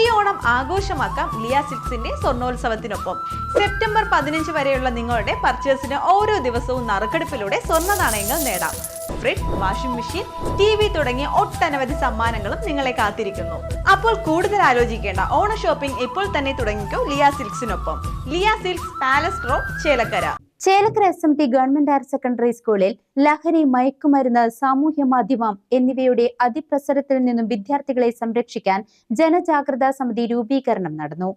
ഈ ഓണം ആഘോഷമാക്കാം ലിയ സിക്സിന്റെ സ്വർണോത്സവത്തിനൊപ്പം. സെപ്റ്റംബർ പതിനഞ്ച് വരെയുള്ള നിങ്ങളുടെ പർച്ചേസിന് ഓരോ ദിവസവും നറുക്കെടുപ്പിലൂടെ സ്വർണ നാണയങ്ങൾ നേടാം. Fridge washing machine T V തുടങ്ങിയ ഒട്ടനവധി സമ്മാനങ്ങളും നിങ്ങളെ കാത്തിരിക്കുന്നു. അപ്പോൾ കൂടുതൽ ആലോചിക്കേണ്ട ഓണ ഷോപ്പിംഗ് ഇപ്പോൾ തന്നെ തുടങ്ങിക്കോ Liya സിൽക്സിനൊപ്പം. Liya Silks Palace Road Chelakkara. Chelakkara S M T government higher secondary സ്കൂളിൽ ലഹരി മയക്കുമരുന്ന് സാമൂഹ്യ മാധ്യമം എന്നിവയുടെ അതിപ്രസരത്തിൽ നിന്നും വിദ്യാർത്ഥികളെ സംരക്ഷിക്കാൻ ജനജാഗ്രതാ സമിതി രൂപീകരണം നടന്നു.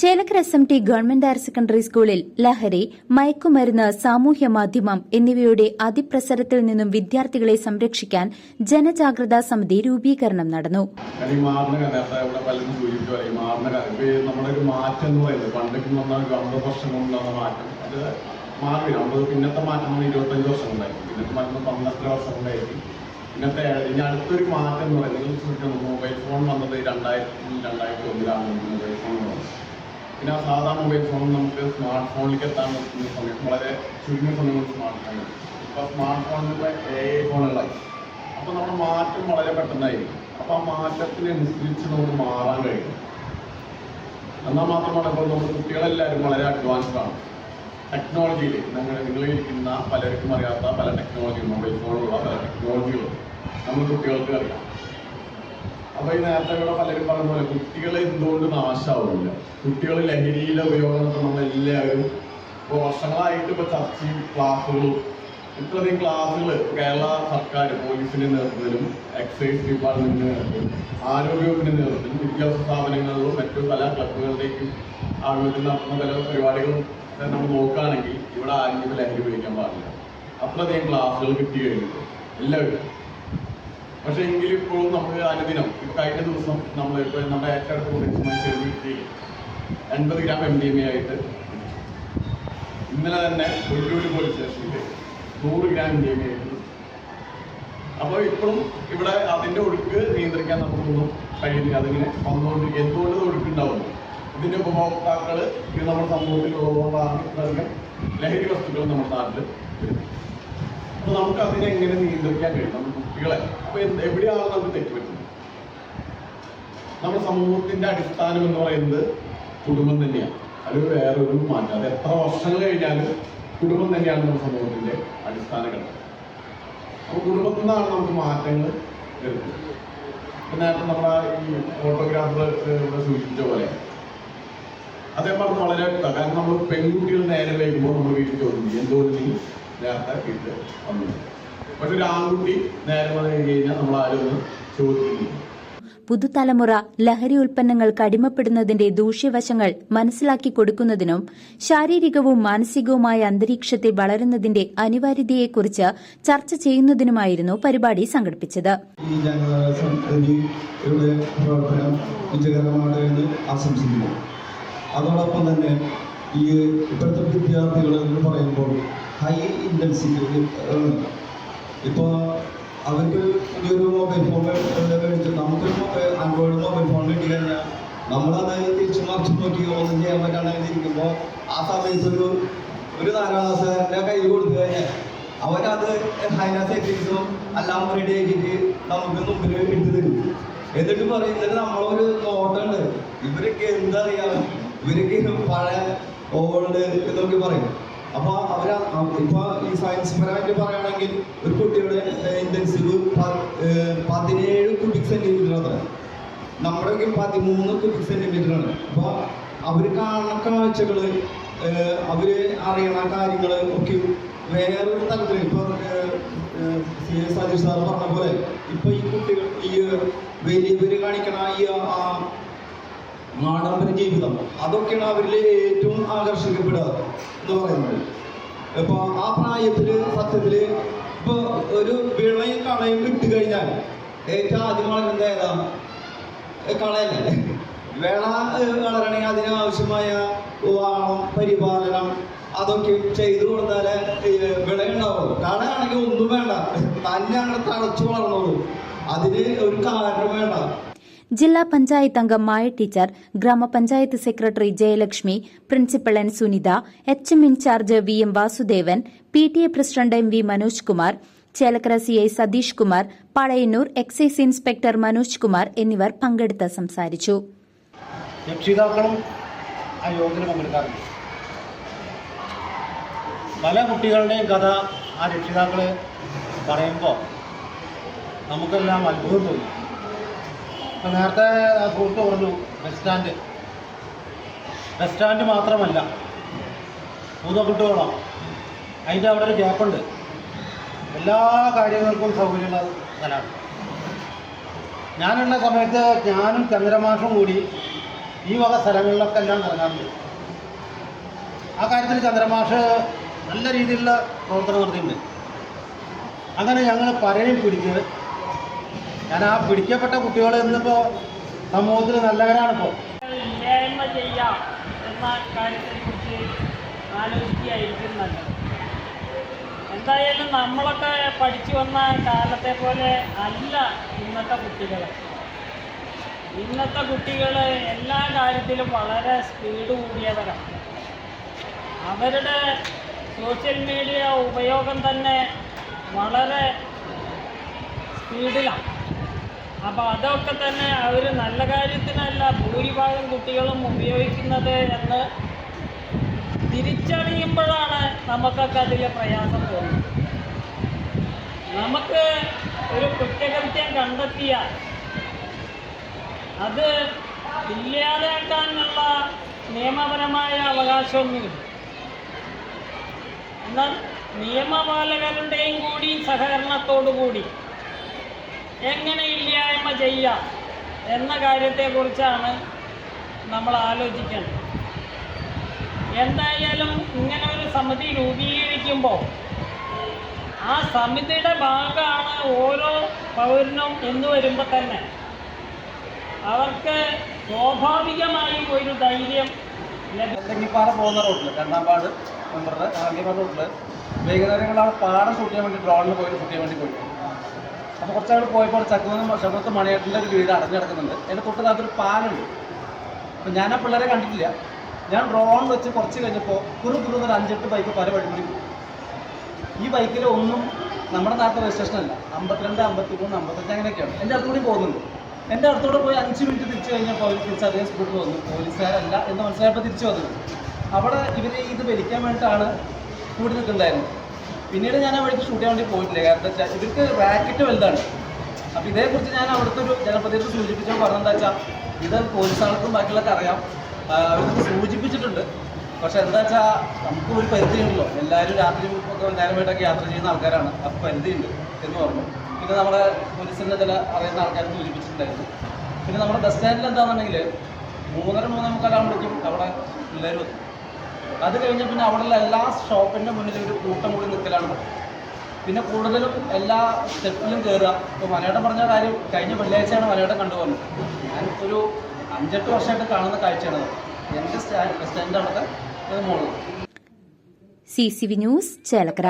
Chelakkara S M T government higher secondary സ്കൂളിൽ ലഹരി മയക്കുമരുന്ന് സാമൂഹ്യ മാധ്യമം എന്നിവയുടെ അതിപ്രസരത്തിൽ നിന്നും വിദ്യാർത്ഥികളെ സംരക്ഷിക്കാൻ ജനജാഗ്രതാ സമിതി രൂപീകരണം നടന്നു. ഇന്നത്തെ ഇനി അടുത്തൊരു മാറ്റം എന്ന് പറയുന്നത് മൊബൈൽ ഫോൺ വന്നത് രണ്ടായിരത്തി രണ്ടായിരത്തി ഒന്നിലാണ് മൊബൈൽ ഫോൺ വന്നത്. പിന്നെ സാധാരണ സാധാ മൊബൈൽ ഫോൺ നമുക്ക് സ്മാർട്ട് ഫോണിലേക്ക് എത്താൻ പറ്റുന്ന സമയം വളരെ ചുരുങ്ങിയ സമയം കൊണ്ട് സ്മാർട്ട് ഫോൺ ഇപ്പോൾ സ്മാർട്ട് ഫോണിലൂടെ എ ഐ ഫോണുകളായി അപ്പോൾ നമ്മുടെ മാറ്റം വളരെ പെട്ടെന്നായിരിക്കും അപ്പോൾ ആ മാറ്റത്തിനനുസരിച്ച് നമുക്ക് മാറാൻ കഴിയും. എന്നാൽ മാത്രമാണ് ഇപ്പോൾ നമ്മുടെ കുട്ടികളെല്ലാവരും വളരെ അഡ്വാൻസ്ഡ് ആണ്. ടെക്നോളജിയിൽ നിങ്ങൾ നിങ്ങളിരിക്കുന്ന പലർക്കും അറിയാത്ത പല ടെക്നോളജി മൊബൈൽ ഫോണുള്ള പല ടെക്നോളജികളും നമ്മൾ കുട്ടികൾക്ക് അറിയാം. അപ്പോൾ ഈ നേരത്തെ ഇവിടെ പലരും പറഞ്ഞ പോലെ കുട്ടികൾ എന്തുകൊണ്ട് നാശാവില്ല കുട്ടികൾ ലഹരിയിലെ ഉപയോഗം നമ്മൾ നമ്മളെല്ലാവരും ഇപ്പൊ വർഷങ്ങളായിട്ട് ഇപ്പൊ ചർച്ചയും ക്ലാസ്സുകളും ഇത്രയധികം ക്ലാസ്സുകൾ കേരള സർക്കാർ പോലീസിന്റെ നേതൃത്വത്തിലും എക്സൈസ് ഡിപ്പാർട്ട്മെന്റിന്റെ നേതൃത്വത്തിലും ആരോഗ്യവകുപ്പിന്റെ നേതൃത്വത്തിലും വിദ്യാഭ്യാസ സ്ഥാപനങ്ങളിലും മറ്റു പല ക്ലബുകളിലേക്കും ആളുകളിൽ നടത്തുന്ന പല പരിപാടികളും നമ്മൾ നോക്കുകയാണെങ്കിൽ ഇവിടെ ആരെങ്കിലും ലഹരി ഉപയോഗിക്കാൻ പാടില്ല. അത്രയധികം ക്ലാസ്സുകൾ കിട്ടി കഴിഞ്ഞിട്ട് എല്ലാവരും പക്ഷെ എങ്കിലും ഇപ്പോഴും നമ്മൾ അനുദിനം ഇപ്പൊ കഴിഞ്ഞ ദിവസം നമ്മൾ ഇപ്പോൾ നമ്മുടെ ഏറ്റവും അടുത്ത ചെറിയ ചെറുകിട്ടി എൺപത് gram M D M A ആയിട്ട്. ഇന്നലെ തന്നെ കൊല്ലൂർ പോലീസ് സ്റ്റേഷനിൽ നൂറ് gram M D M A ആയിട്ട് അപ്പോൾ ഇപ്പോഴും ഇവിടെ അതിന്റെ ഒഴുക്ക് നിയന്ത്രിക്കാൻ നമുക്കൊന്നും കഴിയുന്നില്ല. അതിങ്ങനെ വന്നുകൊണ്ട് എന്തുകൊണ്ട് ഒഴുക്കുണ്ടാവുന്നു? ഇതിന്റെ ഉപഭോക്താക്കൾ ഇത് നമ്മുടെ സമൂഹത്തിൽ ഉള്ളതുകൊണ്ടാണ് ഇത്രയധികം ലഹരി വസ്തുക്കൾ നമ്മുടെ നാട്ടിൽ വരുന്നത്. അപ്പൊ നമുക്ക് അതിനെ എങ്ങനെ നിയന്ത്രിക്കാൻ കഴിയും കുട്ടികളെ? അപ്പൊ എവിടെയാണ് നമുക്ക് തെറ്റുപറ്റുന്നത് നമ്മുടെ സമൂഹത്തിന്റെ അടിസ്ഥാനം എന്ന് പറയുന്നത് കുടുംബം തന്നെയാണ്. അത് വേറൊരു മാറ്റം. അത് എത്ര വർഷങ്ങൾ കഴിഞ്ഞാലും കുടുംബം തന്നെയാണ് നമ്മുടെ സമൂഹത്തിന്റെ അടിസ്ഥാന ഘടകം. അപ്പൊ കുടുംബത്തിൽ നിന്നാണ് നമുക്ക് മാറ്റങ്ങൾ വരുന്നത്. പിന്നെ നമ്മുടെ ഈ ഫോട്ടോഗ്രാഫർ ഇവിടെ സൂചിപ്പിച്ച പോലെ. അതേപോലെ വളരെ വ്യക്തമാണ്. കാരണം നമ്മൾ പെൺകുട്ടികൾ നേരെ വൈകുമ്പോൾ നമ്മൾ വീട്ടിൽ ചോദിക്കും എന്തോ എന്തുകൊണ്ട് നീ നേരത്തെ വീട്ടിൽ വന്നു പക്ഷെ ഒരു ആൺകുട്ടി നേരെ വന്നു കഴിഞ്ഞാൽ നമ്മൾ ആരും ഒന്ന് ചോദിക്കുന്നില്ല. പുതുതലമുറ ലഹരി ഉൽപ്പന്നങ്ങൾക്ക് അടിമപ്പെടുന്നതിന്റെ ദൂഷ്യവശങ്ങൾ മനസ്സിലാക്കി കൊടുക്കുന്നതിനും ശാരീരികവും മാനസികവുമായ അന്തരീക്ഷത്തെ വളരുന്നതിന്റെ അനിവാര്യതയെക്കുറിച്ച് ചർച്ച ചെയ്യുന്നതിനുമായിരുന്നു പരിപാടി സംഘടിപ്പിച്ചത്. അതോടൊപ്പം തന്നെ ഈ ഇപ്പോഴത്തെ വിദ്യാർത്ഥികൾ എന്ന് പറയുമ്പോൾ ഹൈ ഇന്റൻസിറ്റി ഇപ്പോൾ അവർക്ക് പുതിയൊരു മൊബൈൽ ഫോൺ മേടിച്ചു. നമുക്കൊരു ആൻഡ്രോയിഡ് മൊബൈൽ ഫോൺ കിട്ടി കഴിഞ്ഞാൽ നമ്മളത് തിരിച്ചു മറിച്ചു നോക്കി ഒന്നും ചെയ്യാൻ ഇരിക്കുമ്പോൾ ആ സമയത്ത് ഒരു ഒരു നാലാം ക്ലാസ്സുകാരന്റെ കയ്യിൽ കൊടുത്തു കഴിഞ്ഞാൽ അവരത് ഹൈന സെറ്റിങ്സും എല്ലാം റെഡി ആക്കിയിട്ട് നമുക്ക് മുമ്പിൽ എടുത്തു തരും. എന്നിട്ട് പറയുന്നത് നമ്മളൊരു നോട്ടുണ്ട് ഇവരൊക്കെ എന്തറിയാം ഇവരൊക്കെ പഴയ ഓൾഡ് എന്നൊക്കെ പറയും. അപ്പോൾ അവർ ഇപ്പോൾ ഈ സയൻസ് പരമായിട്ട് പറയുകയാണെങ്കിൽ ഒരു കുട്ടിയുടെ ഇന്റൻസീവ് പതിനേഴ് കുബിക് സെന്റിമീറ്റർ അത്ര നമ്മുടെയൊക്കെ പതിമൂന്ന് കുബിക് സെന്റിമീറ്റർ ആണ്. അപ്പോൾ അവർ കാണുന്ന കാഴ്ചകൾ അവർ അറിയണ കാര്യങ്ങൾ ഒക്കെ വേറൊരു തലത്തിൽ ഇപ്പോൾ സി എസ് സതീഷ് സാർ പറഞ്ഞ പോലെ ഇപ്പോൾ ഈ കുട്ടികൾ ഈ വലിയവർ കാണിക്കണ ഈ ആഡംബര ജീവിതം. അതൊക്കെയാണ് അവരിൽ ഏറ്റവും ആകർഷിക്കപ്പെടുക എന്ന് പറയുന്നത്. ഇപ്പൊ ആ പ്രായത്തിൽ സത്യത്തിൽ ഇപ്പൊ ഒരു വിളയും കളയും ഇട്ട് കഴിഞ്ഞാൽ ഏറ്റവും ആദ്യം വളരുന്നത് ഏതാ? കളയല്ലേ? വിള വളരണെങ്കിൽ അതിനാവശ്യമായ വാണം പരിപാലനം അതൊക്കെ ചെയ്തു കൊടുത്താലേ വിളയുണ്ടാവുള്ളൂ കളയാണെങ്കിൽ ഒന്നും വേണ്ട. തന്നെ അങ്ങനെ തഴച്ചു വളർന്നോളൂ. അതിന് ഒരു കാരണം വേണ്ട. ജില്ലാ പഞ്ചായത്ത് അംഗം മായ ടീച്ചർ ഗ്രാമപഞ്ചായത്ത് secretary Jayalakshmi principal N Sunitha H M incharge V M Vasudevan P T A president M V Manoj Kumar Chelakkara C I Satheesh Kumar Pazhayannur excise inspector Manoj Kumar എന്നിവർ പങ്കെടുത്ത് സംസാരിച്ചു. ആ പല കുട്ടികളുടെയും കഥ ആ രക്ഷിതാക്കൾ പറയുമ്പോൾ നമുക്കെല്ലാം അത്ഭുതം തോന്നി. നേരത്തെ സുഹൃത്ത് പറഞ്ഞു ബസ് സ്റ്റാൻഡ് ബസ് സ്റ്റാൻഡ് മാത്രമല്ല പൂതക്കുട്ടുകുളം അതിന്റെ അവിടെ ഒരു ഗ്യാപ്പുണ്ട് എല്ലാ കാര്യങ്ങൾക്കും സൗകര്യമുള്ള സ്ഥലമാണ്. ഞാനുള്ള സമയത്ത് ഞാനും ചന്ദ്രമാഷും കൂടി ഈ വക സ്ഥലങ്ങളിലൊക്കെ എല്ലാം ഇറങ്ങാറുണ്ട് ആ കാര്യത്തിൽ ചന്ദ്രമാഷ് നല്ല രീതിയിലുള്ള പ്രവർത്തനം നടത്തിയിട്ടുണ്ട്. അങ്ങനെ ഞങ്ങൾ പറയും പിടിച്ച് ഞാൻ ആ പിടിക്കപ്പെട്ട കുട്ടികൾ ഇന്നിപ്പോ സമൂഹത്തിൽ ആലോചിക്കുകയായിരിക്കും നല്ലത്. എന്തായാലും നമ്മളൊക്കെ പഠിച്ചു വന്ന കാലത്തെ പോലെ അല്ല ഇന്നത്തെ കുട്ടികൾ ഇന്നത്തെ കുട്ടികൾ എല്ലാ കാര്യത്തിലും വളരെ സ്പീഡ് കൂടിയവരാണ് അവരുടെ സോഷ്യൽ മീഡിയ ഉപയോഗം തന്നെ വളരെ സ്പീഡിലാണ്. അപ്പോൾ അതൊക്കെ തന്നെ അവർ നല്ല കാര്യത്തിനല്ല ഭൂരിഭാഗം കുട്ടികളും ഉപയോഗിക്കുന്നത് എന്ന് തിരിച്ചറിയുമ്പോഴാണ് നമുക്കൊക്കെ അതിൽ പ്രയാസം തോന്നുന്നത്. നമുക്ക് ഒരു കുറ്റകൃത്യം കണ്ടെത്തിയാൽ അത് ഇല്ലാതാക്കാനുള്ള നിയമപരമായ അവകാശമൊന്നുമില്ല. എന്നാൽ നിയമപാലകരുടെയും കൂടി സഹകരണത്തോടു കൂടി എങ്ങനെ ഇല്ലായ്മ ചെയ്യാം എന്ന കാര്യത്തെക്കുറിച്ചാണ് നമ്മൾ ആലോചിക്കേണ്ടത് എന്തായാലും ഇങ്ങനെ ഒരു സമിതി രൂപീകരിക്കുമ്പോൾ ആ സമിതിയുടെ ഭാഗമാണ് ഓരോ പൗരനും എന്ന് വരുമ്പോൾ തന്നെ അവർക്ക് സ്വാഭാവികമായും ഒരു ധൈര്യം തെങ്ങിപ്പാറ പോകുന്ന റോഡിൽ രണ്ടാം പാട് മെമ്പറുടെ തെങ്ങിപ്പാറ റോഡിൽ വൈകുന്നേരങ്ങളിൽ അവിടെ പാടം ഷൂട്ട് വേണ്ടി ഡ്രോണിൽ പോയി ഷൂട്ട് വേണ്ടി പോയി അപ്പോൾ കുറച്ചാൾ പോയപ്പോൾ ചക്കുമെന്ന് ശബത്ത് മണിയേട്ടന്റെ ഒരു വീട് അടഞ്ഞു കിടക്കുന്നുണ്ട്. എന്റെ തൊട്ട് താത്തൊരു പാലുണ്ട്. അപ്പം ഞാൻ ആ പിള്ളേരെ കണ്ടിട്ടില്ല. ഞാൻ ഡ്രോൺ വെച്ച് കുറച്ച് കഴിഞ്ഞപ്പോൾ കുറു കുറു ഒരു അഞ്ചെട്ട് ബൈക്ക് പല വഴി ഈ ബൈക്കിൽ ഒന്നും നമ്മുടെ നാട്ടിൽ രജിസ്ട്രേഷൻ അല്ല. അമ്പത്തിരണ്ട് അമ്പത്തി മൂന്ന് അമ്പത്തഞ്ച് അങ്ങനെയൊക്കെയാണ്. എന്റെ അടുത്തുകൂടി പോകുന്നുണ്ട്. എന്റെ അടുത്തൂടെ പോയി അഞ്ച് മിനിറ്റ് തിരിച്ചു കഴിഞ്ഞപ്പോൾ അവർ തിരിച്ച് അതേ സ്പീഡിൽ വന്നു. പോലീസുകാരല്ല എന്ന് മനസ്സിലായപ്പോൾ തിരിച്ചു വന്നു അവിടെ ഇവർ ഇത് വലിക്കാൻ വേണ്ടിയിട്ടാണ് കൂടി നിൽക്കുന്നുണ്ടായിരുന്നത്. പിന്നീട് ഞാൻ അവിടേക്ക് ഷൂട്ട് ചെയ്യാൻ വേണ്ടി പോയിട്ടില്ല. കാരണം എന്താ വെച്ചാൽ ഇവർക്ക് റാക്കറ്റ് വലുതാണ്. അപ്പോൾ ഇതേക്കുറിച്ച് ഞാൻ അവിടുത്തെ ഒരു ജനപ്രതിനിധി സൂചിപ്പിച്ചോ പറഞ്ഞെന്താ വെച്ചാൽ ഇത് പോലീസുകാർക്കും ബാക്കിയുള്ളവർക്ക് അറിയാം അവർക്ക് സൂചിപ്പിച്ചിട്ടുണ്ട്. പക്ഷെ എന്താ വെച്ചാൽ നമുക്ക് ഒരു പരിധിയുണ്ടല്ലോ എല്ലാവരും രാത്രി ഒക്കെ നേരമായിട്ടൊക്കെ യാത്ര ചെയ്യുന്ന ആൾക്കാരാണ്. അപ്പോൾ പരിധിയുണ്ട് എന്ന് പറഞ്ഞു. പിന്നെ നമ്മുടെ പോലീസിന്റെ ചില അറിയുന്ന ആൾക്കാർ സൂചിപ്പിച്ചിട്ടുണ്ടായിരുന്നു. പിന്നെ നമ്മുടെ ബസ് സ്റ്റാൻഡിൽ എന്താണെന്നുണ്ടെങ്കിൽ മൂന്നര മൂന്നേ മുക്കാലാകുമ്പോഴേക്കും അവിടെ പിള്ളേർ വന്നു അത് കഴിഞ്ഞ് പിന്നെ അവിടെയുള്ള എല്ലാ ഷോപ്പിന്റെ മുന്നിൽ ഒരു കൂട്ടം കൂടി നിൽക്കലാണ് പിന്നെ കൂടുതലും എല്ലാ സ്റ്റെപ്പിലും കയറുക ഇപ്പോൾ മലയാളം പറഞ്ഞ കാര്യം കഴിഞ്ഞ വെള്ളിയാഴ്ചയാണ് മലയാളം കണ്ടുപോകുന്നത് ഞാൻ ഒരു അഞ്ചെട്ട് വർഷമായിട്ട് കാണുന്ന കാഴ്ചയാണ് എന്റെ സ്റ്റാൻഡ് സ്റ്റാൻഡ് അവിടുത്തെ മോൾ C C V news Chelakkara.